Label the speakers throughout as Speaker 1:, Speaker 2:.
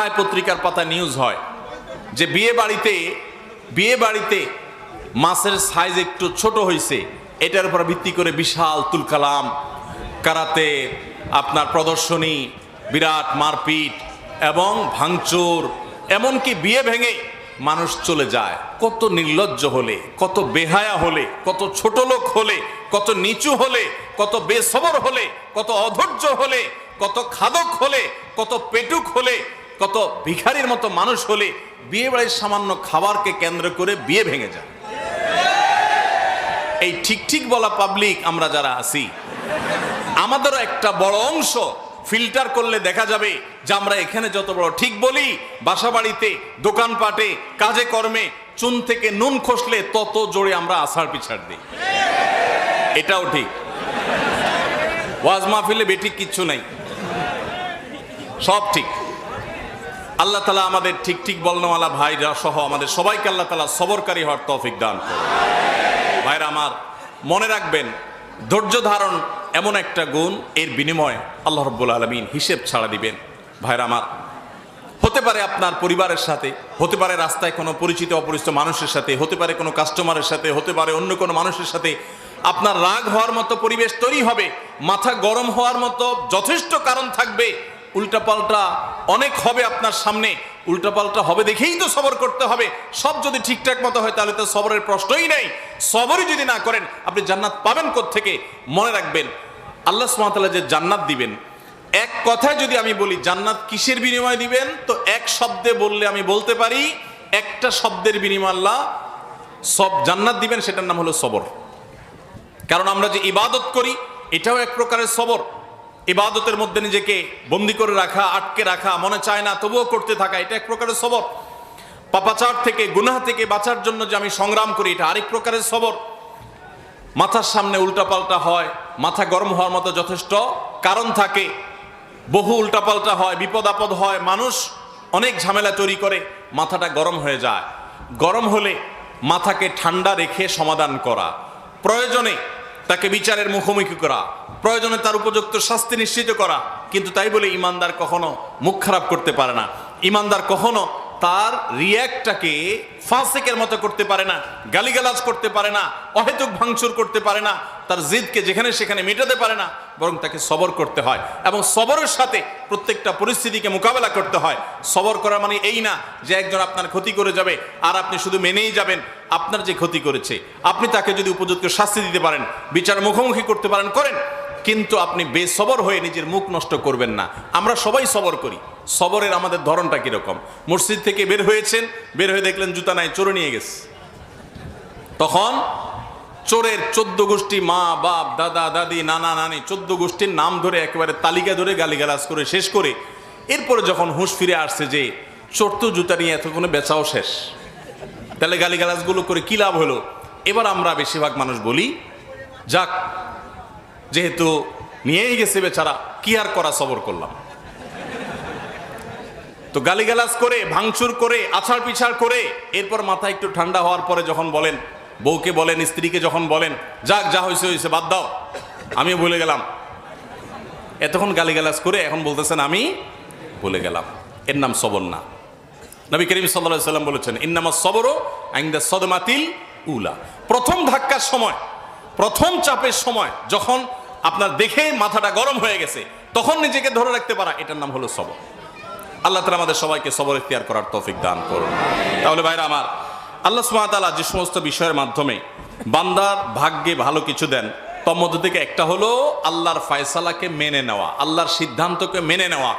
Speaker 1: প্রায় পত্রিকার পাতা নিউজ হয়, যে বিয়ে বাড়িতে বিয়ে বাড়িতে মাছের সাইজ একটু ছোট হয়েছে এটার উপর ভিত্তি করে বিশাল তুলকালাম কারাতে আপনার প্রদর্শনী, বিরাট মারপিট এবং ভাঙচুর, এমনকি বিয়ে ভেঙে মানুষ চলে যায়। কত নির্লজ্জ হলে, কত বেহায়া হলে, কত ছোট লোক হলে, কত নিচু হলে, কত বেসবর হলে, কত অধৈর্য হলে, কত খাদক হলে, কত পেটুক হলে কত ভিখারির মতো মানুষ হলে বিয়ে বাড়ির সামান্য খাবারকে কেন্দ্র করে বিয়ে ভেঙে যায়। এই ঠিক ঠিক বলা পাবলিক আমরা যারা আছি, আমাদেরও একটা বড় অংশ ফিল্টার করলে দেখা যাবে যে আমরা এখানে যত বড় ঠিক বলি বাসা বাড়িতে দোকানপাটে, কাজে কর্মে চুন থেকে নুন খসলে তত জোরে আমরা আষাঢ় পিছাড় দিই। এটাও ঠিক। ওয়াজ মাহফিলে বেঠিক কিচ্ছু নাই। সব ঠিক। আল্লাহ তালা আমাদের ঠিক ঠিক বলনওয়ালা ভাইরা সহ আমাদের সবাইকে আল্লাহ তালা সবরকারী হওয়ার তৌফিক দান ভাইরা আমার, মনে রাখবেন, ধৈর্য ধারণ এমন একটা গুণ, এর বিনিময়ে আল্লাহ রব্বুল আলমিন হিসেব ছাড়া দিবেন। ভাইরা আমার, হতে পারে আপনার পরিবারের সাথে, হতে পারে রাস্তায় কোনো পরিচিত অপরিচিত মানুষের সাথে, হতে পারে কোনো কাস্টমারের সাথে, হতে পারে অন্য কোনো মানুষের সাথে, আপনার রাগ হওয়ার মতো পরিবেশ তৈরি হবে, মাথা গরম হওয়ার মতো যথেষ্ট কারণ থাকবে উল্টাপাল্টা অনেক হবে আপনার সামনে। উল্টাপাল্টা হবে দেখেই তো সবর করতে হবে। সব যদি ঠিকঠাক মতো হয় তাহলে তো সবরের প্রশ্নই নেই। সবরই যদি না করেন, আপনি জান্নাত পাবেন থেকে মনে রাখবেন, আল্লাহ সুমাতাল্লাহ যে জান্নাত দিবেন, এক কথায় যদি আমি বলি জান্নাত কিসের বিনিময় দিবেন, তো এক শব্দে বললে আমি বলতে পারি, একটা শব্দের বিনিময় আল্লাহ সব জান্নাত দিবেন, সেটার নাম হলো সবর। কারণ আমরা যে ইবাদত করি, এটাও এক প্রকারের সবর। ইবাদতের মধ্যে নিজেকে বন্দি করে রাখা, আটকে রাখা, মনে চায় না, তবুও করতে থাকা, এটা এক প্রকারের সবর। পাপাচার থেকে, গুনাহ থেকে বাঁচার জন্য যে আমি সংগ্রাম করি, এটা আরেক প্রকারের সবর। মাথার সামনে উল্টাপাল্টা হয়, মাথা গরম হওয়ার মতো যথেষ্ট কারণ থাকে। বহু উল্টাপাল্টা হয়, বিপদ আপদ হয়, মানুষ অনেক ঝামেলা তৈরি করে, মাথাটা গরম হয়ে যায়। গরম হলে মাথাকে ঠান্ডা রেখে সমাধান করা। প্রয়োজনে তাকে বিচারের মুখোমুখি করা, প্রয়োজনে তার উপযুক্ত শাস্তি নিশ্চিত করা। কিন্তু তাই বলে ইমানদার কখনো মুখ খারাপ করতে পারে না। ইমানদার কখনো তার রিয়াক্টটাকে ফাঁসেকের মতো করতে পারে না, গালিগালাজ করতে পারে না, অহেতুক ভাঙচুর করতে পারে না, তার জিদকে যেখানে সেখানে মেটাতে পারে না। বরং তাকে সবর করতে হয় এবং সবরের সাথে প্রত্যেকটা পরিস্থিতিকে মোকাবেলা করতে হয়। সবর করা মানে এই না যে একজন আপনার ক্ষতি করে যাবে আর আপনি শুধু মেনেই যাবেন, আপনার যে ক্ষতি করেছে। আপনি তাকে যদি উপযুক্ত শাস্তি দিতে পারেন, বিচার মুখোমুখি করতে পারেন, করেন। কিন্তু আপনি বেসবর হয়ে নিজের মুখ নষ্ট করবেন না। আমরা সবাই সবর করি। সবরের আমাদের ধরনটা কীরকম? মসজিদ থেকে বের হয়েছেন, বের হয়ে দেখলেন জুতা নাই, চোরে নিয়ে গেছে। তখন চোরের চোদ্দ গোষ্ঠী মা, বাপ, দাদা, দাদি, নানা, নানি, চোদ্দ গোষ্ঠীর নাম ধরে একেবারে তালিকা ধরে গালিগালাজ করে, শেষ করে এরপরে যখন হুঁশ ফিরে আসছে যে চোর তো জুতা নিয়ে এতক্ষণে বেচাও শেষ, তাহলে গালিগালাজগুলো করে কি লাভ হলো? এবার আমরা বেশিরভাগ মানুষ বলি, যাক, যেহেতু নিয়েই গেছে বেচারা, কি আর করা সবর করলাম? তো গালিগালাজ করে, ভাঙচুর করে আছাড় পিছাড় করে, এরপর মাথা একটু ঠান্ডা হওয়ার পরে যখন বলেন বউকে বলেন, স্ত্রীকে যখন বলেন, যাক, যা হয়েছে হয়েছে বাদ দাও। আমিও ভুলে গেলাম। এতক্ষণ গালিগালাজ করে এখন বলতেছেন, আমি ভুলে গেলাম। এর নাম সবর না। নবী করিম সাল্লাহ সাল্লাম বলেছেন ইন্নামা সবরও আইন্দা সদমাতিল উলা। প্রথম ধাক্কার সময়, প্রথম চাপের সময় যখন আপনার দেখে মাথাটা গরম হয়ে গেছে, তখন নিজেকে ধরে রাখতে পারা, এটার নাম হলো সবর। আল্লাহ তালা আমাদের সবাইকে সবর ইখতিয়ার করার তৌফিক দান করুন। তাহলে ভাইরা আমার আল্লাহ সুমাতালা যে সমস্ত বিষয়ের মাধ্যমে বান্দার ভাগ্যে ভালো কিছু দেন, তার মধ্যে থেকে একটা হলো আল্লাহর ফয়সালাকে মেনে নেওয়া, আল্লাহর সিদ্ধান্তকে মেনে নেওয়া।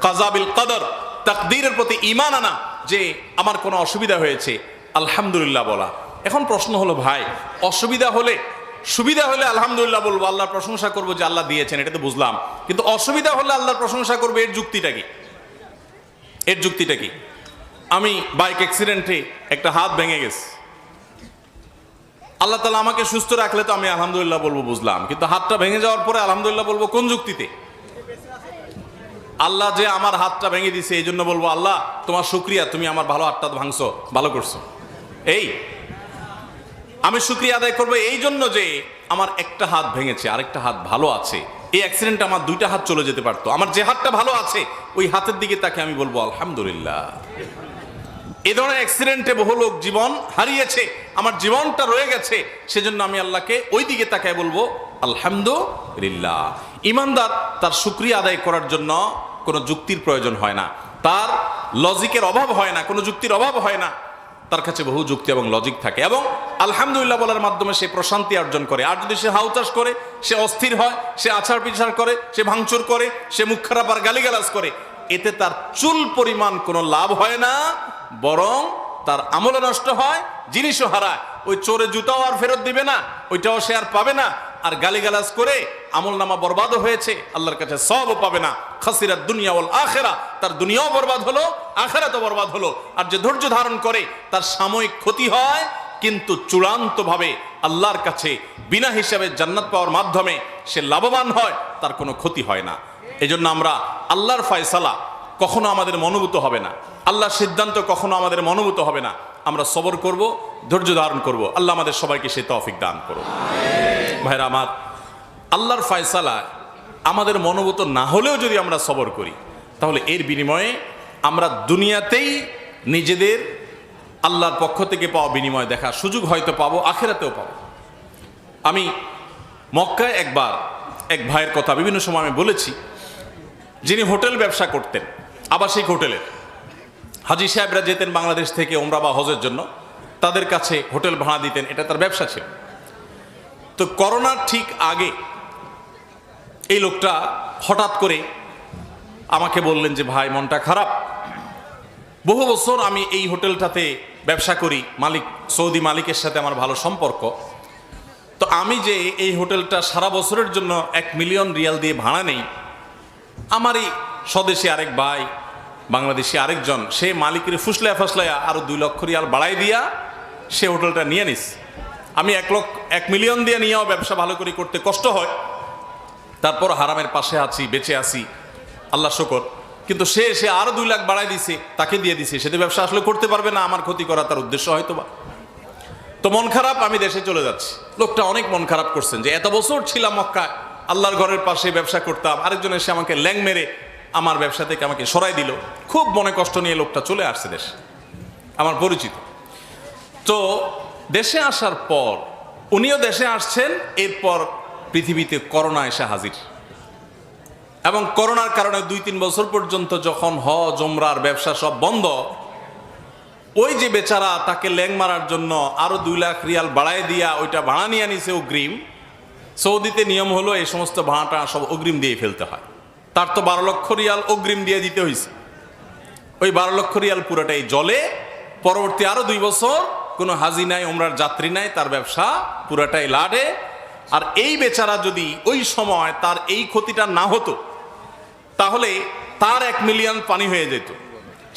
Speaker 1: কাজাবিল কদর, তাকদীরের প্রতি ইমান আনা, যে আমার কোনো অসুবিধা হয়েছে, আলহামদুলিল্লাহ বলা। এখন প্রশ্ন হলো, ভাই, অসুবিধা হলে, সুবিধা হলে আলহামদুলিল্লাহ বলব, আল্লাহর প্রশংসা করব যে আল্লাহ দিয়েছেন, এটা তো বুঝলাম। কিন্তু অসুবিধা হলে আল্লাহর প্রশংসা করব, এর যুক্তিটা কি? এর যুক্তিটা কি? আমি বাইক অ্যাক্সিডেন্টে একটা হাত ভেঙে গেছে। আল্লাহ তালা আমাকে সুস্থ রাখলে তো আমি আলহামদুলিল্লাহ বলব বুঝলাম। কিন্তু হাতটা ভেঙে যাওয়ার পরে আলহামদুলিল্লাহ বলব কোন যুক্তিতে? আল্লাহ যে আমার হাতটা ভেঙে দিছে এই জন্য বলব, আল্লাহ, তোমার শুক্রিয়া, তুমি আমার ভালো হাতটা ভাঙছো, ভালো করছ। এই, আমি শুক্রিয়া আদায় করব এই জন্য যে আমার একটা হাত ভেঙেছে, আরেকটা হাত ভালো আছে। এই অ্যাক্সিডেন্টে আমার দুইটা হাত চলে যেতে পারতো। আমার যে হাতটা ভালো আছে, ওই হাতের দিকে তাকে আমি বলব, আলহামদুলিল্লাহ। এ ধরনের অ্যাক্সিডেন্টে বহু লোক জীবন হারিয়েছে, আমার জীবনটা রয়ে গেছে, সেজন্য আমি আল্লাহকে ওই দিকে তাকায় বলব, আলহামদুলিল্লাহ। ইমানদার তার শুক্রিয়া আদায় করার জন্য কোনো যুক্তির প্রয়োজন হয় না। তার লজিকের অভাব হয় না, কোনো যুক্তির অভাব হয় না। তার কাছে বহু যুক্তি এবং লজিক থাকে এবং আলহামদুলিল্লাহ বলার মাধ্যমে সে প্রশান্তি অর্জন করে। আর যদি সে হাউচাস করে, সে অস্থির হয়, সে আছাড় পিছাড় করে, সে ভাঙচুর করে, সে মুখ খারাপ আর গালিগালাজ করে এতে তার চুল পরিমাণ কোনো লাভ হয় না, বরং তার আমলে নষ্ট হয়, জিনিসও হারায়। ওই চোরে জুতাও আর ফেরত দিবে না, ওইটাও সে আর পাবে না। আর গালিগালাজ করে আমল নামা বরবাদও হয়েছে, আল্লাহর কাছে সবও পাবে না। খাসিরা দুনিয়া ওল আখেরা, তার দুনিয়াও বরবাদ হলো আখেরা তো বরবাদ হলো। আর যে ধৈর্য ধারণ করে, তার সাময়িক ক্ষতি হয়, কিন্তু চূড়ান্তভাবে আল্লাহর কাছে বিনা হিসাবে জান্নাত পাওয়ার মাধ্যমে সে লাভবান হয়, তার কোনো ক্ষতি হয় না। এজন্য আমরা আল্লাহর ফয়সালা কখনো আমাদের মনোভূত হবে না। আল্লাহর সিদ্ধান্ত কখনো আমাদের মনোভূত হবে না। আমরা সবর করব, ধৈর্য ধারণ করব। আল্লাহ আমাদের সবাইকে সে তৌফিক দান করো ভাইরা আমার, আল্লাহর ফয়সালা আমাদের মনোভূত না হলেও যদি আমরা সবর করি, তাহলে এর বিনিময়ে আমরা দুনিয়াতেই নিজেদের আল্লাহর পক্ষ থেকে পাওয়া বিনিময় দেখার সুযোগ হয়তো পাবো, আখেরাতেও পাবো। আমি মক্কায় একবার এক ভাইয়ের কথা বিভিন্ন সময় আমি বলেছি যিনি হোটেল ব্যবসা করতেন, আবাসিক হোটেলের হাজি সাহেবরা যেতেন বাংলাদেশ থেকে ওমরা বা হজের জন্য, তাদের কাছে হোটেল ভাড়া দিতেন, এটা তার ব্যবসা ছিল। তো করোনার ঠিক আগে এই লোকটা হঠাৎ করে আমাকে বললেন যে, ভাই, মনটা খারাপ। বহু বছর আমি এই হোটেলটাতে ব্যবসা করি, মালিক, সৌদি মালিকের সাথে আমার ভালো সম্পর্ক। তো আমি যে এই হোটেলটা সারা বছরের জন্য এক মিলিয়ন রিয়াল দিয়ে ভাড়া নেই আমারই স্বদেশী আরেক ভাই, বাংলাদেশি আরেকজন, সে মালিকের ফুসলায়া ফাসলায়া আরও দুই লক্ষ রিয়াল বাড়াই দিয়া সে হোটেলটা নিয়ে নিস। আমি এক লক্ষ, এক মিলিয়ন দিয়ে নিয়েও ব্যবসা ভালো করে করতে কষ্ট হয়। তারপর হারামের পাশে আছি, বেঁচে আছি। আল্লাহ শকর। কিন্তু সে সে আরও দুই লাখ বাড়াই দিছে, তাকে দিয়ে দিছে। সে তো ব্যবসা আসলে করতে পারবে না, আমার ক্ষতি করা তার উদ্দেশ্য হয়তো বা তো মন খারাপ, আমি দেশে চলে যাচ্ছি। লোকটা অনেক মন খারাপ করছেন যে, এত বছর ছিলাম মক্কায় আল্লাহর ঘরের পাশে ব্যবসা করতাম। আরেকজন এসে আমাকে ল্যাং মেরে আমার ব্যবসা থেকে আমাকে সরাই দিল। খুব মনে কষ্ট নিয়ে লোকটা চলে আসছে দেশে। আমার পরিচিত। তো দেশে আসার পর উনিও দেশে আসছেন, এরপর পৃথিবীতে করোনা এসে হাজির। এবং করোনার কারণে দুই তিন বছর পর্যন্ত যখন হ জমরার ব্যবসা সব বন্ধ, ওই যে বেচারা তাকে ল্যাং মারার জন্য আরও দুই লাখ রিয়াল বাড়ায় দিয়া ওইটা ভাড়া নিয়ে নিছে অগ্রিম সৌদিতে নিয়ম হলো এই সমস্ত ভাড়াটা সব অগ্রিম দিয়ে ফেলতে হয়। তার তো বারো লক্ষ রিয়াল অগ্রিম দিয়ে দিতে হয়েছে ওই বারো লক্ষ রিয়াল পুরোটাই জলে, পরবর্তী আরও দুই বছর কোনো হাজি নাই ওমরার যাত্রী নাই, তার ব্যবসা পুরাটাই লাডে। আর এই বেচারা যদি ওই সময় তার এই ক্ষতিটা না হতো, তাহলে তার এক মিলিয়ন পানি হয়ে যেত।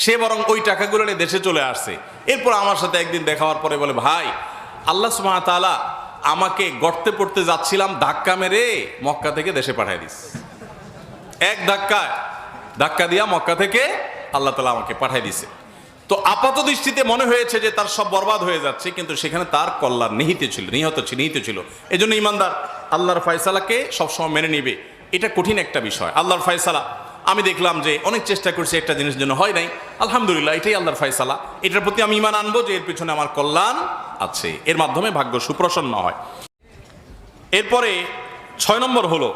Speaker 1: সে বরং ওই টাকাগুলো দেশে চলে আসছে। এরপর আমার সাথে একদিন দেখা হওয়ার পরে বলে, ভাই, আল্লাহ সুমাহ তাআলা আমাকে গর্তে পড়তে যাচ্ছিলাম ধাক্কা মেরে মক্কা থেকে দেশে পাঠিয়ে দিস। এক ধাক্কায় ধাক্কা দিয়া মক্কা থেকে আল্লাহ তালা আমাকে পাঠিয়ে দিছে। তো আপাত দৃষ্টিতে মনে হয়েছে যে তার সব বরবাদ হয়ে যাচ্ছে, কিন্তু সেখানে তার কল্যাণ নিহিত ছিল, নিহত ছিল, নিহিত ছিল। এই জন্য ইমানদার, আল্লাহর ফয়সালাকে সবসময় মেনে নিবে। এটা কঠিন একটা বিষয়, আল্লাহর ফয়সালা। আমি দেখলাম যে অনেক চেষ্টা করছি একটা জিনিস জন্য, হয় নাই। আলহামদুলিল্লাহ, এটাই আল্লাহর ফয়সালা। এটার প্রতি আমি ইমান আনব যে এর পিছনে আমার কল্যাণ আছে। এর মাধ্যমে ভাগ্য সুপ্রসন্ন হয়। এরপরে ছয় নম্বর হলো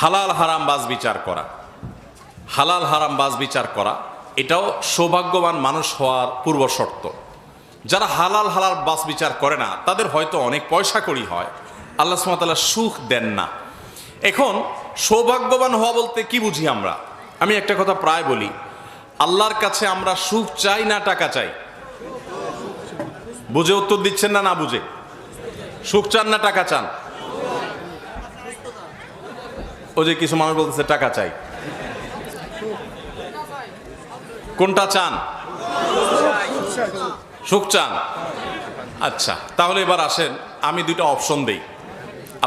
Speaker 1: হালাল হারাম বাজ বিচার করা। হালাল হারাম বাজ বিচার করা, এটাও সৌভাগ্যবান মানুষ হওয়ার পূর্ব শর্ত। যারা হালাল হালাল বাস বিচার করে না, তাদের হয়তো অনেক পয়সা করি হয়। আল্লাহ সুমতাল্লাহ সুখ দেন না। এখন সৌভাগ্যবান হওয়া বলতে কি বুঝি আমরা? আমি একটা কথা প্রায় বলি, আল্লাহর কাছে আমরা সুখ চাই না টাকা চাই? বুঝে উত্তর দিচ্ছেন না না বুঝে? সুখ চান না টাকা চান? ও যে কিছু মানুষ বলতেছে, টাকা চাই। কোনটা চান? সুখ চান? আচ্ছা তাহলে এবার আসেন, আমি দুইটা অপশন দেই।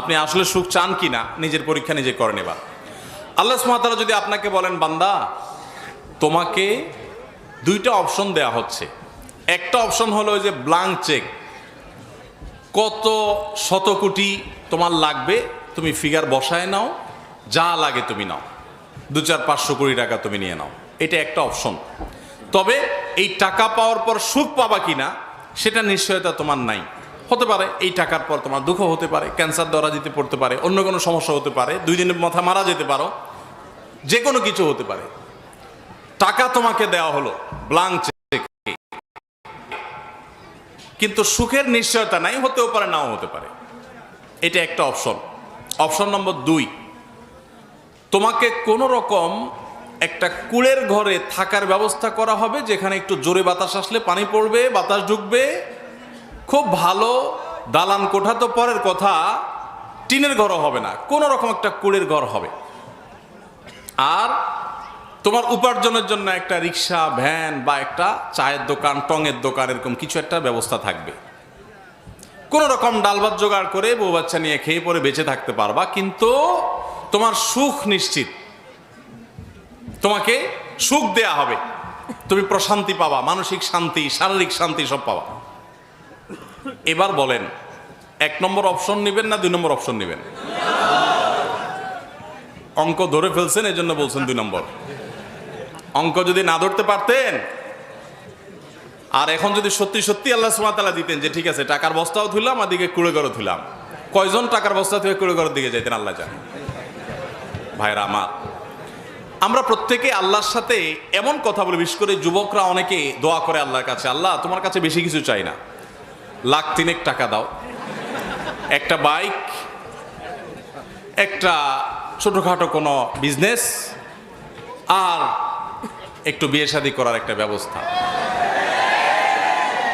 Speaker 1: আপনি আসলে সুখ চান কি না নিজের পরীক্ষা নিজে করেন এবার। আল্লাহ সুমাতারা যদি আপনাকে বলেন, বান্দা, তোমাকে দুইটা অপশন দেয়া হচ্ছে। একটা অপশন হলো যে ব্লাঙ্ক চেক কত শত কোটি তোমার লাগবে, তুমি ফিগার বসায় নাও, যা লাগে তুমি নাও। দু চার পাঁচশো কোটি টাকা তুমি নিয়ে নাও। এটা একটা অপশন। তবে এই টাকা পাওয়ার পর সুখ পাবা কিনা, সেটা নিশ্চয়তা তোমার নাই। হতে পারে, এই টাকার পর তোমার দুঃখ হতে পারে ক্যান্সার ধরা দিতে পড়তে পারে, অন্য কোনো সমস্যা হতে পারে, দুই দিনের মাথা মারা যেতে পারো যে কোনো কিছু হতে পারে। টাকা তোমাকে দেওয়া হলো ব্লাঙ্ক কিন্তু সুখের নিশ্চয়তা নাই, হতেও পারে, নাও হতে পারে। এটা একটা অপশন। অপশন নম্বর দুই, তোমাকে কোন রকম একটা কুলের ঘরে থাকার ব্যবস্থা করা হবে, যেখানে একটু জোরে বাতাস আসলে পানি পড়বে, বাতাস ঢুকবে। খুব ভালো দালান কোঠা তো পরের কথা, টিনের ঘরও হবে না, কোন রকম একটা কুলের ঘর হবে। আর তোমার উপার্জনের জন্য একটা রিক্সা, ভ্যান বা একটা চায়ের দোকান, টঙের দোকান, এরকম কিছু একটা ব্যবস্থা থাকবে। কোন রকম ডাল ভাত জোগাড় করে বউ বাচ্চা নিয়ে খেয়ে পরে বেঁচে থাকতে পারবা, কিন্তু তোমার সুখ নিশ্চিত। তোমাকে সুখ দেয়া হবে। তুমি প্রশান্তি পাবা, মানসিক শান্তি, শারীরিক শান্তি সব পাবা। এবার বলেন, এক নম্বর অপশন নেবেন না দুই নম্বর অপশন নেবেন? অঙ্ক ধরে ফেলছেন এই জন্য বলছেন দুই নম্বর। অঙ্ক যদি না ধরতে পারতেন? আর এখন যদি সত্যি সত্যি আল্লাহ সুমাতালা দিতেন যে ঠিক আছে, টাকার বস্তাও ধুলাম আর দিকে কুড়ে ঘরও ধুলাম কয়জন টাকার বস্তা থেকে কুড়ে ঘরের দিকে যেতেন আল্লাহ জানে। ভাইরা আমার, আমরা প্রত্যেকে আল্লাহর সাথে এমন কথা বলে, বিশেষ করে যুবকরা অনেকে দোয়া করে আল্লাহর কাছে, আল্লাহ, তোমার কাছে বেশি কিছু চাই না। লাখ তিনেক টাকা দাও। একটা বাইক, একটা ছোটোখাটো কোনো বিজনেস, আর একটু বিয়ে শাদী করার একটা ব্যবস্থা।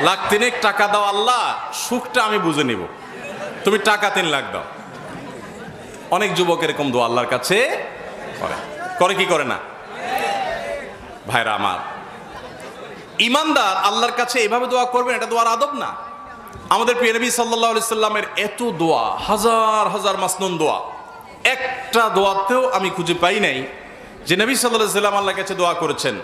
Speaker 1: লাখ তিনেক টাকা দাও আল্লাহ, সুখটা আমি বুঝে নিব। তুমি টাকা তিন লাখ দাও। অনেক যুবক এরকম দোয়া আল্লাহর কাছে করে। করে কি করে না? ভাইরা আমার, ইমানদার আল্লাহর কাছে এভাবে দোয়া করবেন, এটা দোয়ার আদব না। আমাদের প্রিয় নবী সাল্লাহ সাল্লামের এত দোয়া, হাজার হাজার মাসনুন দোয়া। একটা দোয়াতেও আমি খুঁজে পাই নাই। যে নবী সাল্লাহ সাল্লাম আল্লাহর কাছে দোয়া করেছেন,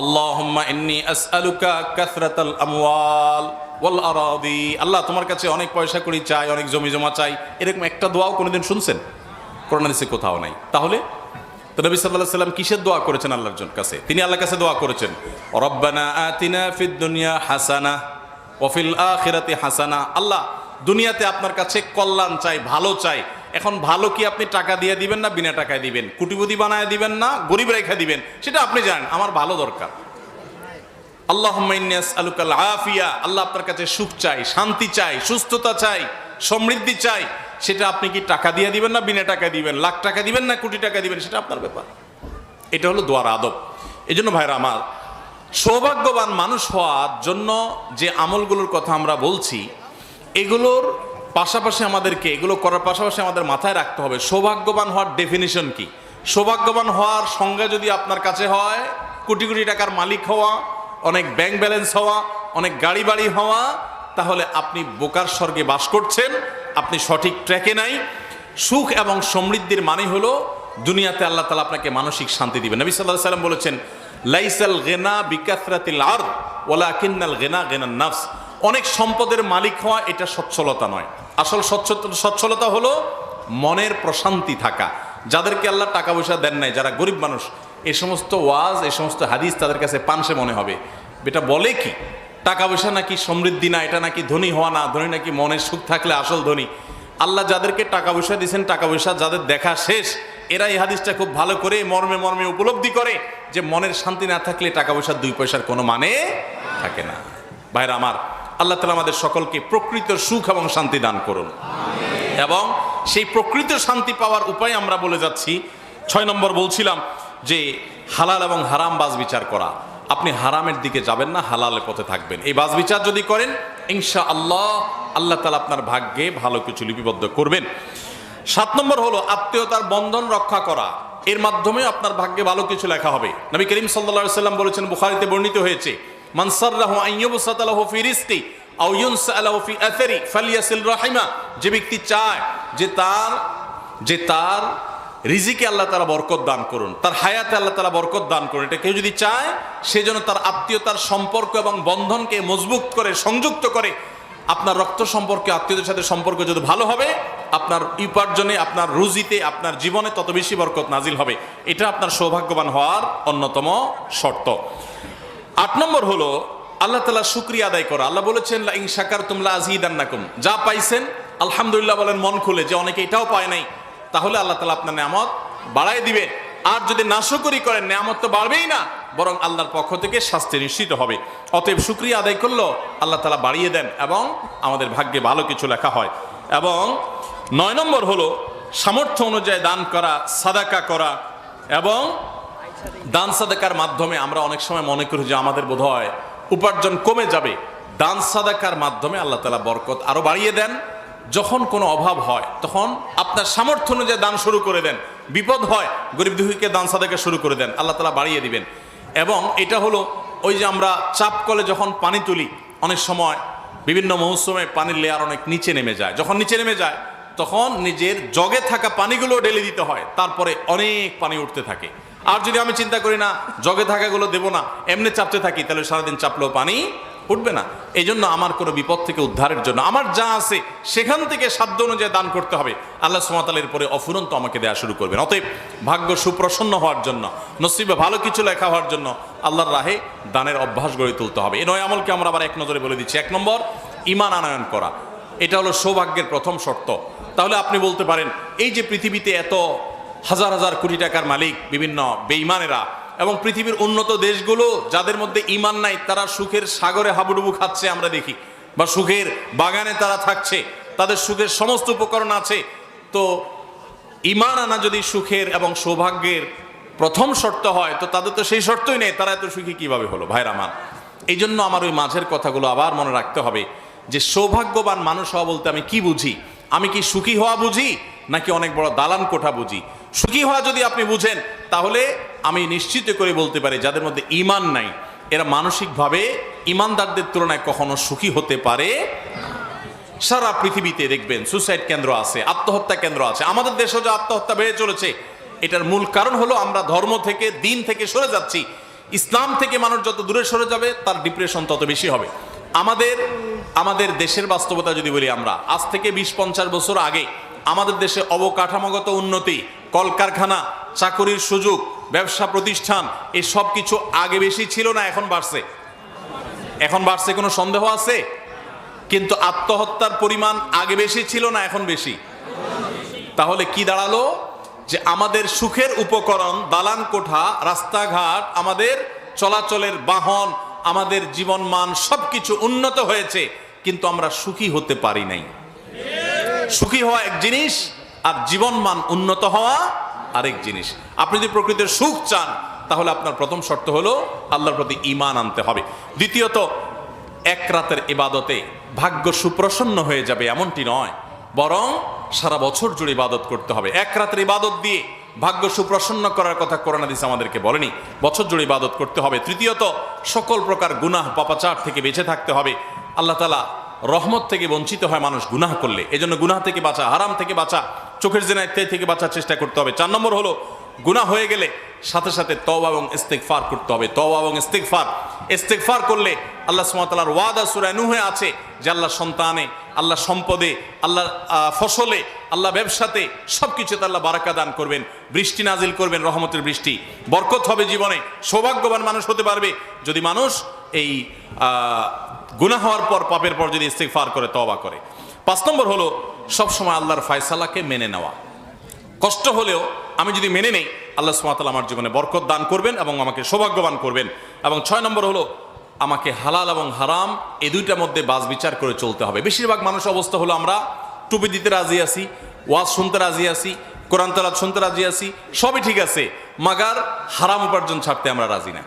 Speaker 1: আল্লাহুম্মা ইন্নি আসআলুকা কাসরাতাল আমওয়াল ওয়াল আরাদি। আল্লাহ তোমার কাছে অনেক পয়সা করি চাই, অনেক জমি জমা চাই। এরকম একটা দোয়াও কোনোদিন শুনছেন? কোরআন হাদিসে কোথাও নাই। তাহলে তো নবী সাল্লাল্লাহু সাল্লাম কিসের দোয়া করেছেন আল্লাহর জন কাছে? তিনি আল্লাহর কাছে দোয়া করেছেন, রব্বানা আতিনা ফিদ দুনিয়া হাসানা ওফিল আখিরাতি হাসানা। আল্লাহ দুনিয়াতে আপনার কাছে কল্যাণ চাই, ভালো চাই। এখন ভালো কি আপনি টাকা দিয়ে দিবেন না বিনা টাকায় দিবেন? কুটিপতি বানায় দিবেন না, গরিব রেখা দিবেন? সেটা আপনি জানেন, আমার ভালো দরকার। আল্লাহ আলুকাল আফিয়া আল্লাহ আপনার কাছে সুখ চাই, শান্তি চাই, সুস্থতা চাই, সমৃদ্ধি চাই। সেটা আপনি কি টাকা দিয়ে দিবেন না বিনা টাকা দিবেন? লাখ টাকা দিবেন না কোটি টাকা দিবেন? সেটা আপনার ব্যাপার। এটা হলো দোয়ার আদব। এই জন্য ভাইরা আমার, সৌভাগ্যবান মানুষ হওয়ার জন্য যে আমলগুলোর কথা আমরা বলছি, এগুলোর পাশাপাশি আমাদেরকে, এগুলো করার পাশাপাশি আমাদের মাথায় রাখতে হবে, সৌভাগ্যবান হওয়ার ডেফিনিশন কি? সৌভাগ্যবান হওয়ার সংজ্ঞা যদি আপনার কাছে হয়, কোটি কোটি টাকার মালিক হওয়া, অনেক ব্যাংক ব্যালেন্স হওয়া, অনেক গাড়ি বাড়ি হওয়া, তাহলে আপনি বোকার স্বর্গে বাস করছেন, আপনি সঠিক ট্র্যাকে নাই। সুখ এবং সমৃদ্ধির মানে হলো, দুনিয়াতে আল্লাহ তালা আপনাকে মানসিক শান্তি দিবেন। নবী সাল্লাহ সাল্লাম বলেছেন, লাইসাল গেনা বিকাসরাতিল আর ওলা কিন্নাল গেনা গেনার নাফস। অনেক সম্পদের মালিক হওয়া এটা সচ্ছলতা নয়। আসল সচ্ছলতা হলো মনের প্রশান্তি থাকা। যাদেরকে আল্লাহ টাকা পয়সা দেন নাই, যারা গরিব মানুষ, এ সমস্ত ওয়াজ, এ সমস্ত হাদিস তাদের কাছে পানসে মনে হবে। এটা বলে কি? টাকা পয়সা নাকি সমৃদ্ধি না, এটা নাকি ধনী হওয়া না, ধনী নাকি মনের সুখ থাকলে আসল ধনী। আল্লাহ যাদেরকে টাকা পয়সা দিয়েছেন, টাকা পয়সা যাদের দেখা শেষ এরা এই হাদিসটা খুব ভালো করে মর্মে মর্মে উপলব্ধি করে যে মনের শান্তি না থাকলে টাকা পয়সার দুই পয়সার কোনো মানে থাকে না। ভাইরা আমার আল্লাহ তালা আমাদের সকলকে প্রকৃত সুখ এবং শান্তি দান করুন। এবং সেই প্রকৃত শান্তি পাওয়ার উপায় আমরা বলে যাচ্ছি, ছয় নম্বর বলছিলাম যে হালাল এবং হারাম বাজ বিচার করা। আপনি হারামের দিকে যাবেন না, হালালের পথে থাকবেন। এই বাজ বিচার যদি করেন ইনশা আল্লাহ আল্লাহ তালা আপনার ভাগ্যে ভালো কিছু লিপিবদ্ধ করবেন। সাত নম্বর হলো আত্মীয়তার বন্ধন রক্ষা করা। এর মাধ্যমে আপনার ভাগ্যে ভালো কিছু লেখা হবে। নবী করিম সাল্লা সাল্লাম বলেছেন, বুখারিতে বর্ণিত হয়েছে মানসাররাহু আইয়ুবসাতালাহু ফি রিজকি আও ইউনসালাহু ফি আথারি ফালিয়াসিল রাহিমা। যে ব্যক্তি চায় যে তার যে তার রিজিকে আল্লাহ তারা বরকত দান করুন, তার হায়াতে আল্লাহ তারা বরকত দান করুন, এটা কেউ যদি চায়, সে যেন তার আত্মীয়তার সম্পর্ক এবং বন্ধনকে মজবুত করে, সংযুক্ত করে, আপনার রক্ত সম্পর্কে, আত্মীয়দের সাথে সম্পর্ক যদি ভালো হবে, আপনার উপার্জনে, আপনার রুজিতে, আপনার জীবনে তত বেশি বরকত নাজিল হবে। এটা আপনার সৌভাগ্যবান হওয়ার অন্যতম শর্ত। আট নম্বর হলো, আল্লাহ তালা শুক্রিয়া আদায় করা। আল্লাহ বলেছেন, লা ইন শাকার তুমলা আজিদান্নাকুম যা পাইছেন, আলহামদুলিল্লাহ বলেন, মন খুলে। যে অনেকে এটাও পায় নাই, তাহলে আল্লাহ তালা আপনার নামত বাড়াই দিবে আর যদি নাশকরি করেন নামত তো বাড়বেই না, বরং আল্লাহর পক্ষ থেকে শাস্তি নিশ্চিত হবে। অতএব শুক্রিয়া আদায় করল আল্লাহ তালা বাড়িয়ে দেন এবং আমাদের ভাগ্যে ভালো কিছু লেখা হয়। এবং নয় নম্বর হলো, সামর্থ্য অনুযায়ী দান করা, সাদাকা করা এবং দান সাদাকার মাধ্যমে আমরা অনেক সময় মনে করি যে আমাদের বোধ হয় উপার্জন কমে যাবে। দান সাদাকার মাধ্যমে আল্লাহ তালা বরকত আরও বাড়িয়ে দেন। যখন কোনো অভাব হয়, তখন আপনার সামর্থ্য অনুযায়ী দান শুরু করে দেন। বিপদ হয়, গরিব দুঃখীকে দান সাদাকা শুরু করে দেন। আল্লাহ তালা বাড়িয়ে দিবেন। এবং এটা হলো ওই যে আমরা চাপ কলে যখন পানি তুলি, অনেক সময় বিভিন্ন মৌসুমে পানির লেয়ার অনেক নিচে নেমে যায়। যখন নিচে নেমে যায়, তখন নিজের জগে থাকা পানিগুলো ঢেলে দিতে হয়। তারপরে অনেক পানি উঠতে থাকে। আর যদি আমি চিন্তা করি না, জগে থাকাগুলো দেবো না, এমনি চাপতে থাকি, তাহলে সারাদিন চাপলেও পানি উঠবে না। এই জন্য আমার কোনো বিপদ থেকে উদ্ধারের জন্য, আমার যা আছে, সেখান থেকে সাধ্য অনুযায়ী দান করতে হবে। আল্লাহ সুমাতালের পরে অফুরন্ত আমাকে দেওয়া শুরু করবেন। অতএব ভাগ্য সুপ্রসন্ন হওয়ার জন্য, নসিবে ভালো কিছু লেখা হওয়ার জন্য আল্লাহর রাহে দানের অভ্যাস গড়ে তুলতে হবে। এ নয় আমলকে আমরা আবার এক নজরে বলে দিচ্ছি। এক নম্বর ইমান আনায়ন করা। এটা হলো সৌভাগ্যের প্রথম শর্ত। তাহলে আপনি বলতে পারেন, এই যে পৃথিবীতে এত হাজার হাজার কোটি টাকার মালিক বিভিন্ন বেইমানেরা এবং পৃথিবীর উন্নত দেশগুলো যাদের মধ্যে ইমান নাই, তারা সুখের সাগরে হাবুডুবু খাচ্ছে আমরা দেখি বা সুখের বাগানে তারা থাকছে, তাদের সুখের সমস্ত উপকরণ আছে। তো ইমান আনা যদি সুখের এবং সৌভাগ্যের প্রথম শর্ত হয়, তো তাদের তো সেই শর্তই নেই, তারা এত সুখী কীভাবে হলো? ভাইরামান এই জন্য আমার ওই মাঝের কথাগুলো আবার মনে রাখতে হবে যে সৌভাগ্যবান মানুষ হওয়া বলতে আমি কি বুঝি? আমি কি সুখী হওয়া বুঝি, নাকি অনেক বড় দালান কোঠা বুঝি? সুখী হওয়া যদি আপনি বুঝেন, তাহলে আমি নিশ্চিত করে বলতে পারি যাদের মধ্যে ইমান নাই, এরা মানসিকভাবে ইমানদারদের তুলনায় কখনো সুখী হতে পারে সারা পৃথিবীতে দেখবেন সুসাইড কেন্দ্র আছে, আত্মহত্যা কেন্দ্র আছে। আমাদের দেশেও যে আত্মহত্যা বেড়ে চলেছে, এটার মূল কারণ হলো আমরা ধর্ম থেকে, দিন থেকে সরে যাচ্ছি। ইসলাম থেকে মানুষ যত দূরে সরে যাবে, তার ডিপ্রেশন তত বেশি হবে। আমাদের আমাদের দেশের বাস্তবতা যদি বলি আমরা, আজ থেকে বিশ পঞ্চাশ বছর আগে আমাদের দেশে অবকাঠামোগত উন্নতি কলকারখানা, চাকরির সুযোগ, ব্যবসা প্রতিষ্ঠান এই সব কিছু আগে বেশি ছিল না, এখন বাড়ছে। এখন বাড়ছে কোনো সন্দেহ আছে? কিন্তু আত্মহত্যার পরিমাণ আগে বেশি ছিল না, এখন বেশি। তাহলে কি দাঁড়াল? যে আমাদের সুখের উপকরণ, দালান কোঠা, রাস্তাঘাট, আমাদের চলাচলের বাহন, আমাদের জীবনমান সবকিছু উন্নত হয়েছে, কিন্তু আমরা সুখী হতে পারি নাই। সুখী হওয়া এক জিনিস আর জীবন মান উন্নত হওয়া আরেক জিনিস। আপনি যদি প্রকৃতির সুখ চান, তাহলে আপনার প্রথম শর্ত হলো আল্লাহর প্রতি ইমান আনতে হবে। দ্বিতীয়ত, এক রাতের ইবাদতে ভাগ্য সুপ্রসন্ন হয়ে যাবে এমনটি নয়, বরং সারা বছর জুড়ে ইবাদত করতে হবে। এক রাতের ইবাদত দিয়ে ভাগ্য সুপ্রসন্ন করার কথা করোনা দিস আমাদেরকে বলেনি। বছর জুড়ে ইবাদত করতে হবে। তৃতীয়ত, সকল প্রকার গুনাহ পাপাচার থেকে বেঁচে থাকতে হবে। আল্লাহ তালা রহমত থেকে বঞ্চিত হয় মানুষ গুনাহ করলে। এজন্য গুনাহ থেকে বাঁচা, হারাম থেকে বাঁচা চোখের জেনা ইত্যাদি থেকে বাঁচার চেষ্টা করতে হবে। চার নম্বর হলো, গুনাহ হয়ে গেলে সাথে সাথে তওবা এবং ইস্তেগফার করতে হবে। তওবা এবং ইস্তেগফার। ইস্তেগফার করলে আল্লাহ সুবহানাহু ওয়া তাআলার ওয়াদা সূরা নূহে আছে যে আল্লাহ সন্তানে আল্লাহ সম্পদে আল্লাহ ফসলে আল্লাহ ব্যবসাতে সব কিছুতে আল্লাহ বারাকা দান করবেন। বৃষ্টি নাজিল করবেন, রহমতের বৃষ্টি। বরকত হবে জীবনে। সৌভাগ্যবান মানুষ হতে পারবে যদি মানুষ এই গুনাহ হওয়ার পর, পাপের পর যদি ইস্তেগফার করে, তওবা করে। পাঁচ নম্বর হলো সবসময় আল্লাহর ফায়সালাকে মেনে নেওয়া। কষ্ট হলেও আমি যদি মেনে নেই, আল্লাহ সুমাতাল আমার জীবনে বরকত দান করবেন এবং আমাকে সৌভাগ্যবান করবেন। এবং ছয় নম্বর হলো, আমাকে হালাল এবং হারাম এ দুইটার মধ্যে বাস বিচার করে চলতে হবে। বেশিরভাগ মানুষ অবস্থা হলো আমরা টুপি দিতে রাজি আছি, ওয়াজ শুনতে রাজি আছি, কোরআন তালাত শুনতে রাজি আছি, সবই ঠিক আছে, মাগার হারাম উপার্জন ছাড়তে আমরা রাজি না।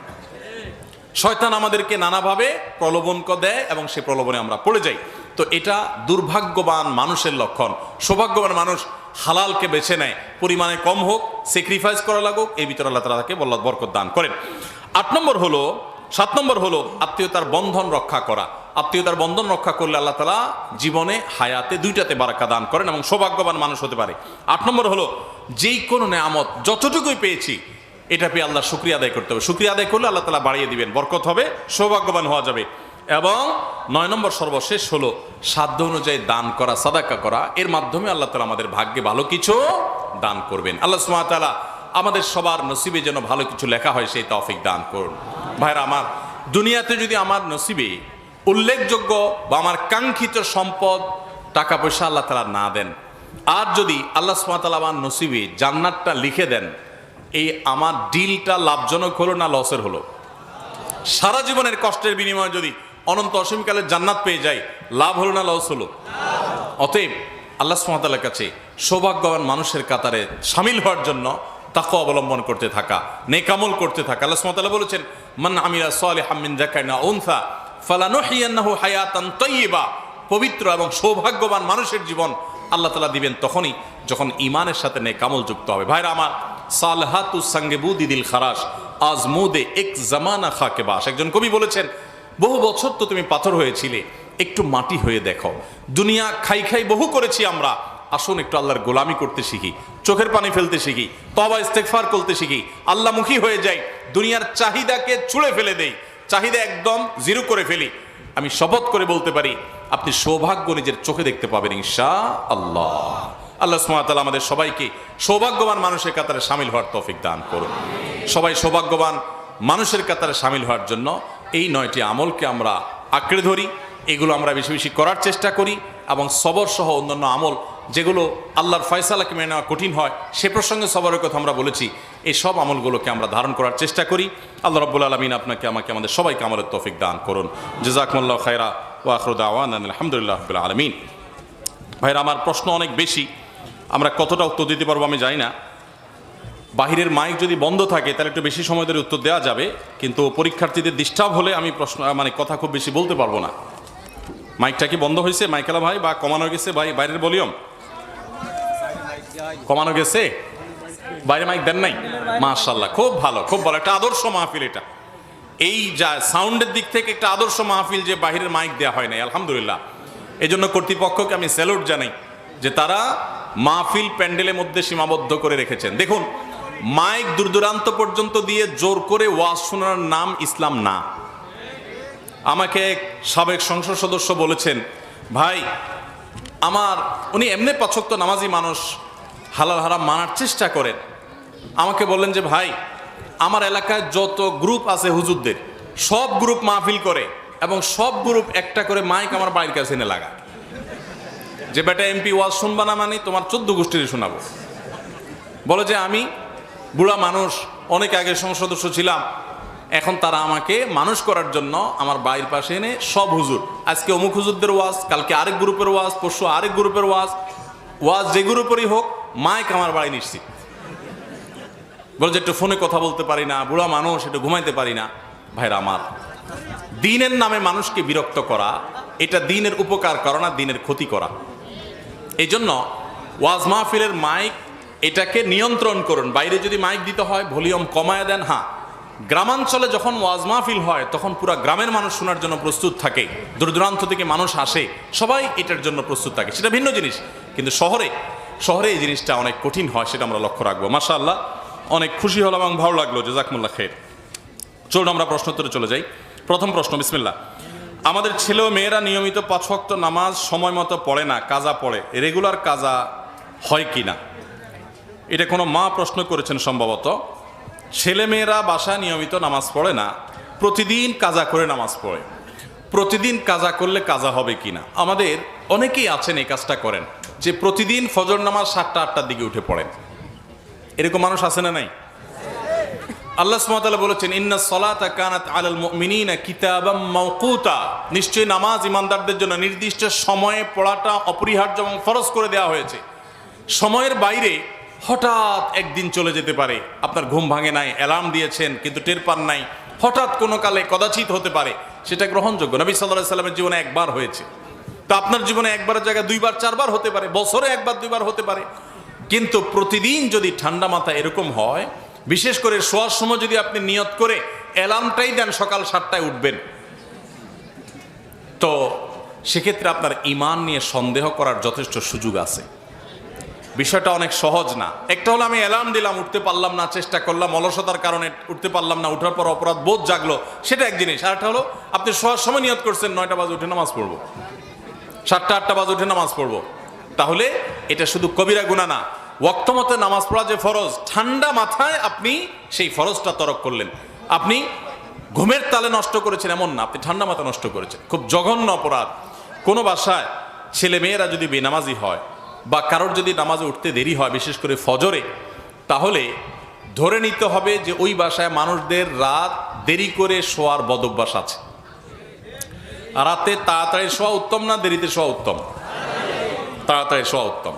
Speaker 1: শয়তান আমাদেরকে নানাভাবে প্রলোভন দেয় এবং সে প্রলোভনে আমরা পড়ে যাই। তো এটা দুর্ভাগ্যবান মানুষের লক্ষণ। সৌভাগ্যবান মানুষ হালালকে বেছে নেয়। পরিমাণে কম হোক স্যাক্রিফাইস করা লাগুক এই ভিতরে আল্লাহ তালা তাকে বল্লাদ বরকত দান করেন। আট নম্বর হলো, সাত নম্বর হলো আত্মীয়তার বন্ধন রক্ষা করা। আত্মীয়তার বন্ধন রক্ষা করলে আল্লাহ তালা জীবনে, হায়াতে দুইটাতে বারাক্কা দান করেন এবং সৌভাগ্যবান মানুষ হতে পারে। আট নম্বর হলো, যেই কোনো নেয়ামত যতটুকুই পেয়েছি, এটা পেয়ে আল্লাহ শুক্রিয়া আদায় করতে হবে। শুক্রিয়া আদায় করলে আল্লাহ তালা বাড়িয়ে দিবেন। বরকত হবে, সৌভাগ্যবান হওয়া যাবে। এবং নয় নম্বর সর্বশেষ হলো, সাধ্য অনুযায়ী দান করা, সাদাকা করা। এর মাধ্যমে আল্লাহ তালা আমাদের ভাগ্যে ভালো কিছু দান করবেন। আল্লাহ সুমাতালা আমাদের সবার নসিবে যেন ভালো কিছু লেখা হয়, সেই তৌফিক দান করুন। ভাইরা, আমার দুনিয়াতে যদি আমার নসিবে উল্লেখযোগ্য বা আমার কাঙ্ক্ষিত সম্পদ টাকা পয়সা আল্লাহ তালা না দেন, আর যদি আল্লাহ সুমাতালা আমার নসিবে জান্নাতটা লিখে দেন, এই আমার ডিলটা লাভজনক হলো না লসের হলো? সারা জীবনের কষ্টের বিনিময়ে যদি অনন্ত অসীমকালের জান্নাত পেয়ে যায় লাভ হলো না লস হলো। অতএব আল্লাহ সুমাতালার কাছে সৌভাগ্যবান মানুষের কাতারে সামিল হওয়ার জন্য তাকে অবলম্বন করতে থাকা নেকামল করতে থাকা। আল্লাহ সুমাতালা বলেছেন, মান আমিরা সালে হামিন জাকাইনা উনসা, ফালানুহিয়ান্নাহু হায়াতান তৈবা পবিত্র এবং সৌভাগ্যবান মানুষের জীবন আল্লাহ তালা দিবেন তখনই যখন ইমানের সাথে নেকামল যুক্ত হবে। ভাইরা আমার, সালহাতু সঙ্গে বুদিদিল খারাস আজ মুদে এক জামানা খাকে বাস। একজন কবি বলেছেন বহু বছর তো তুমি পাথর হয়েছিলে, একটু মাটি হয়ে দেখো। দুনিয়া খাই খাই বহু করেছি আমরা। আসুন একটু আল্লাহর গোলামি করতে শিখি, চোখের পানি ফেলতে শিখি তবা ইস্তেকফার করতে শিখি। আল্লাহমুখী হয়ে যাই, দুনিয়ার চাহিদাকে ছুঁড়ে ফেলে দেই। চাহিদা একদম জিরো করে ফেলি। আমি শপথ করে বলতে পারি, আপনি সৌভাগ্য নিজের চোখে দেখতে পাবেন ইনশা আল্লাহ আল্লাহ সুমাতাল আমাদের সবাইকে সৌভাগ্যবান মানুষের কাতারে সামিল হওয়ার তৌফিক দান করুন। সবাই সৌভাগ্যবান মানুষের কাতারে সামিল হওয়ার জন্য এই নয়টি আমলকে আমরা আঁকড়ে ধরি, এগুলো আমরা বেশি বেশি করার চেষ্টা করি এবং সবর সহ অন্যান্য আমল যেগুলো আল্লাহর ফয়সালাকে মেনে নেওয়া কঠিন হয়, সে প্রসঙ্গে সবরের কথা আমরা বলেছি। এই সব আমলগুলোকে আমরা ধারণ করার চেষ্টা করি। আল্লাহ রব্বুল আলমিন আপনাকে, আমাকে, আমাদের সবাইকে আমলের তৌফিক দান করুন। জেজাকমুল্লাহ খায়রা ওয়াখরুদ আওয়ান আলহামদুলিল্লাহ রবিল আলমিন। ভাইরা, আমার প্রশ্ন অনেক বেশি। আমরা কতটা উত্তর দিতে পারব আমি জানি না। বাহিরের মাইক যদি বন্ধ থাকে, তাহলে একটু বেশি সময় ধরে উত্তর দেওয়া যাবে। কিন্তু পরীক্ষার্থীদের ডিস্টার্ব হলে আমি প্রশ্ন মানে কথা খুব বেশি বলতে পারব না। মাইকটা কি বন্ধ হয়েছে, মাইকেলা ভাই বা কমানো গেছে ভাই? বাইরের ভলিউম। কমানো গেছে? বাইরে মাইক দেন নাই? মাশাল্লাহ খুব ভালো খুব ভালো। একটা আদর্শ মাহফিল এটা। এই যা সাউন্ডের দিক থেকে একটা আদর্শ মাহফিল যে বাহিরের মাইক দেওয়া হয় নাই, আলহামদুলিল্লাহ। এই জন্য কর্তৃপক্ষকে আমি স্যালুট জানাই যে তারা মাহফিল প্যান্ডেলের মধ্যে সীমাবদ্ধ করে রেখেছেন। দেখুন মাইক দূরদূরান্ত পর্যন্ত দিয়ে জোর করে ওয়াজ শোনার নাম ইসলাম না। আমাকে এক সাবেক সংসদ সদস্য বলেছেন, ভাই, আমার, উনি এমনি পছক্ত নামাজি মানুষ, হালাল হারাম মানার চেষ্টা করেন। আমাকে বললেন যে, ভাই, আমার এলাকায় যত গ্রুপ আছে হুজুরদের, সব গ্রুপ মাহফিল করে এবং সব গ্রুপ একটা করে মাইক আমার বাড়ির কাছে এনে লাগা যে, বেটা, এমপি ওয়াজ শুনবা না মানে তোমার চোদ্দ গোষ্ঠীর শোনাবো। বলে যে, আমি বুড়া মানুষ, অনেক আগে সংসদ সদস্য ছিলাম। এখন তারা আমাকে মানুষ করার জন্য আমার বাড়ির পাশে এনে সব হুজুর। আজকে অমুক হুজুরদের ওয়াজ, কালকে আরেক গ্রুপের ওয়াজ, পরশু আরেক গ্রুপের ওয়াজ। ওয়াজ যে গ্রুপেরই হোক, মাইক আমার বাড়ি নিশ্চিত বলে যে একটু ফোনে কথা বলতে পারি না, বুড়া মানুষ, একটু ঘুমাইতে পারি না। ভাইরা আমার, দিনের নামে মানুষকে বিরক্ত করা, এটা দিনের উপকার করা না দিনের ক্ষতি করা। এই জন্য ওয়াজ মাহফিলের মাইক এটাকে নিয়ন্ত্রণ করুন। বাইরে যদি মাইক দিতে হয়, ভলিউম কমায় দেন হ্যাঁ। গ্রামাঞ্চলে যখন ওয়াজ মাহফিল হয়, তখন পুরা গ্রামের মানুষ শোনার জন্য প্রস্তুত থাকে। দূর দূরান্ত থেকে মানুষ আসে। সবাই এটার জন্য প্রস্তুত থাকে। সেটা ভিন্ন জিনিস। কিন্তু শহরে শহরে এই জিনিসটা অনেক কঠিন হয়, সেটা আমরা লক্ষ্য রাখব। মাসা আল্লাহ অনেক খুশি হলাম এবং ভালো লাগল। জাজাকমুল্লাহ খের চলুন আমরা প্রশ্নোত্তরে চলে যাই। প্রথম প্রশ্ন বিসমিল্লা আমাদের ছেলে মেয়েরা নিয়মিত পাঁচ ওয়াক্ত নামাজ সময় মতো পড়ে না, কাজা পড়ে। রেগুলার কাজা হয় কি না এটা কোনো মা প্রশ্ন করেছেন সম্ভবত। ছেলে মেয়েরা বাসায় নিয়মিত নামাজ পড়ে না, প্রতিদিন কাজা করে নামাজ পড়ে। প্রতিদিন কাজা করলে কাজা হবে কি না আমাদের অনেকেই আছেন এই কাজটা করেন, যে প্রতিদিন ফজর নামাজ সাতটা, আটটার দিকে উঠে পড়েন। এরকম মানুষ আছে না নাই? আল্লাহ সুবহানাহু বলেছেন, ইন্না সলাতা কানাত আলাল মুমিনিনা কিতাবাম মাওকুতা। নিশ্চয়ই নামাজ ইমানদারদের জন্য নির্দিষ্ট সময়ে পড়াটা অপরিহার্য এবং ফরজ করে দেওয়া হয়েছে। সময়ের বাইরে হঠাৎ একদিন চলে যেতে পারে। আপনার ঘুম ভাঙে নাই, অ্যালার্ম দিয়েছেন, কিন্তু টের পান নাই। হঠাৎ কোনো কালে কদাচিত হতে পারে, সেটা গ্রহণযোগ্য। নবী সাল্লাহ সাল্লামের জীবনে একবার হয়েছে। তা আপনার জীবনে একবারের জায়গায় দুইবার, চারবার হতে পারে, বছরে একবার, দুইবার হতে পারে। কিন্তু প্রতিদিন যদি ঠান্ডা মাথা এরকম হয়, বিশেষ করে শোয়ার সময় যদি আপনি নিয়ত করে অ্যালার্মটাই দেন সকাল সাতটায় উঠবেন, তো সেক্ষেত্রে আপনার ইমান নিয়ে সন্দেহ করার যথেষ্ট সুযোগ আছে। বিষয়টা অনেক সহজ না। একটা হলো আমি অ্যালার্ম দিলাম, উঠতে পারলাম না, চেষ্টা করলাম, অলসতার কারণে উঠতে পারলাম না, উঠার পর অপরাধ বোধ জাগলো, সেটা এক জিনিস। আর একটা হলো, আপনি শোয়ার সময় নিয়ত করছেন, নয়টা বাজে উঠে নামাজ পড়ব। সাতটা, আটটা বাজে উঠে নামাজ পড়ব। তাহলে এটা শুধু কবিরা গুণা না ওয়াক্ত মতে নামাজ পড়া যে ফরজ, ঠান্ডা মাথায় আপনি সেই ফরজটা তরক করলেন। আপনি ঘুমের তালে নষ্ট করেছেন, এমন না, আপনি ঠান্ডা মাথা নষ্ট করেছেন। খুব জঘন্য অপরাধ। কোনো বাসায় ছেলে মেয়েরা যদি বেনামাজি হয় বা কারোর যদি নামাজে উঠতে দেরি হয়, বিশেষ করে ফজরে, তাহলে ধরে নিতে হবে যে ওই বাসায় মানুষদের রাত দেরি করে শোয়ার বদভ্যাস আছে। রাতে তাড়াতাড়ি শোয়া উত্তম না দেরিতে শোয়া উত্তম? তাড়াতাড়ি শোয়া উত্তম।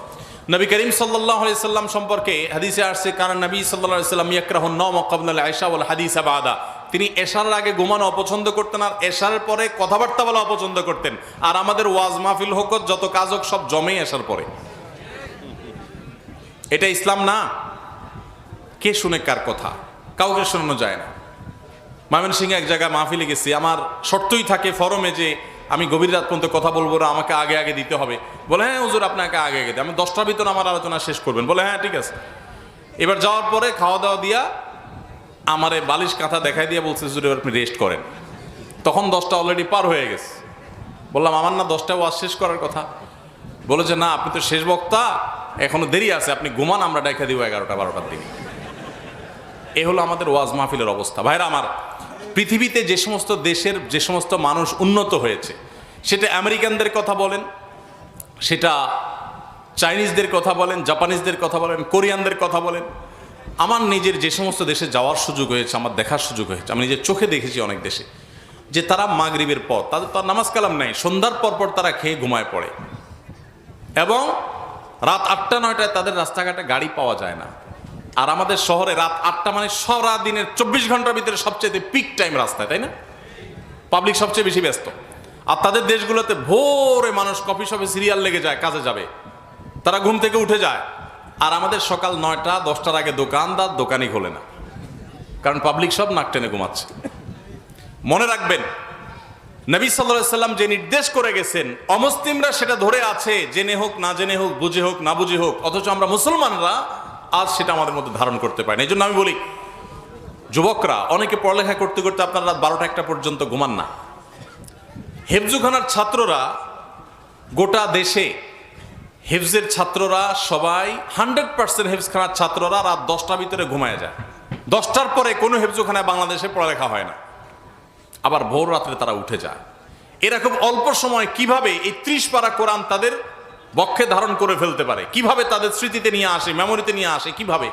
Speaker 1: নবী করিম সাল্লাম সম্পর্কে হাদিসে আসছে কারণ নবী সাল্লাম ইয়াকরাহুন নম আয়সা বল হাদিস আবাদা তিনি এশার আগে ঘুমানো অপছন্দ করতেন আর এশার পরে কথাবার্তা বলা অপছন্দ করতেন। আর আমাদের ওয়াজ মাহফিল হোক, যত কাজ হোক, সব জমেই আসার পরে। এটা ইসলাম না। কে শুনে কার কথা? কাউকে শোনানো যায় না। ময়মনসিংহে এক জায়গায় মাহফিলে গেছি। আমার শর্তই থাকে ফরমে যে আমি গভীর রাত পর্যন্ত কথা বলব না, আমাকে আগে আগে দিতে হবে। বলে হ্যাঁ হুজুর, আপনাকে আগে আগে দিই আমি দশটার ভিতর আমার আলোচনা শেষ করবেন। বলে হ্যাঁ ঠিক আছে। এবার যাওয়ার পরে খাওয়া দাওয়া দিয়া আমারে বালিশ কাঁথা দেখাই দিয়ে বলছে, হুজুর, এবার আপনি রেস্ট করেন। তখন দশটা অলরেডি পার হয়ে গেছে। বললাম, আমার না দশটা ওয়াজ শেষ করার কথা। বলেছে না, আপনি তো শেষ বক্তা। এখনও দেরি আছে, আপনি ঘুমান, আমরা দেখা দিব এগারোটা, বারোটার দিকে। এ হলো আমাদের ওয়াজ মাহফিলের অবস্থা। ভাইরা আমার, পৃথিবীতে যে সমস্ত দেশের, যে সমস্ত মানুষ উন্নত হয়েছে, সেটা আমেরিকানদের কথা বলেন, সেটা চাইনিজদের কথা বলেন, জাপানিজদের কথা বলেন, কোরিয়ানদের কথা বলেন, আমার নিজের যে সমস্ত দেশে যাওয়ার সুযোগ হয়েছে, আমার দেখার সুযোগ হয়েছে, আমি নিজের চোখে দেখেছি অনেক দেশে, যে তারা মাগরিবের পর, তাদের তার নামাজ কালাম নাই, সন্ধ্যার পর পর তারা খেয়ে ঘুমায় পড়ে। এবং রাত আটটা, নয়টায় তাদের রাস্তাঘাটে গাড়ি পাওয়া যায় না। আর আমাদের শহরে রাত আটটা মানে সারা দিনের চব্বিশ ঘণ্টার ভিতরে সবচেয়ে পিক টাইম রাস্তায়, তাই না? পাবলিক সবচেয়ে বেশি ব্যস্ত। আর তাদের দেশগুলোতে ভোরে মানুষ কফি শপে সিরিয়াল লেগে যায়, কাজে যাবে। তারা ঘুম থেকে উঠে যায়। আর আমাদের সকাল নয়টা, দশটার আগে দোকানদার দোকানই খোলে না। কারণ পাবলিক সব নাক টেনে ঘুমাচ্ছে। মনে রাখবেন নবী সাল্লাম যে নির্দেশ করে গেছেন, অমুসলিমরা সেটা ধরে আছে, জেনে হোক, না জেনে হোক, বুঝে হোক, না বুঝে হোক, অথচ আমরা মুসলমানরা আজ সেটা আমাদের মধ্যে ধারণ করতে পারি না। এই জন্য আমি বলি, যুবকরা, অনেকে পড়ালেখা করতে করতে আপনার রাত বারোটা একটা পর্যন্ত ঘুমান না। হেফজুখানার ছাত্ররা গোটা দেশে, হেফজের ছাত্ররা সবাই হান্ড্রেড পার্সেন্ট হেফজখানার ছাত্ররা রাত দশটার ভিতরে ঘুমায় যায়। দশটার পরে কোনো হেফজুখানায় বাংলাদেশে পড়ালেখা হয় না। আবার ভোর রাত্রে তারা উঠে যায়। এরকম অল্প সময় কীভাবে এই ত্রিশ পারা কোরআন তাদের বক্ষে ধারণ করে ফেলতে পারে? কীভাবে তাদের স্মৃতিতে নিয়ে আসে মেমোরিতে নিয়ে আসে, কীভাবে?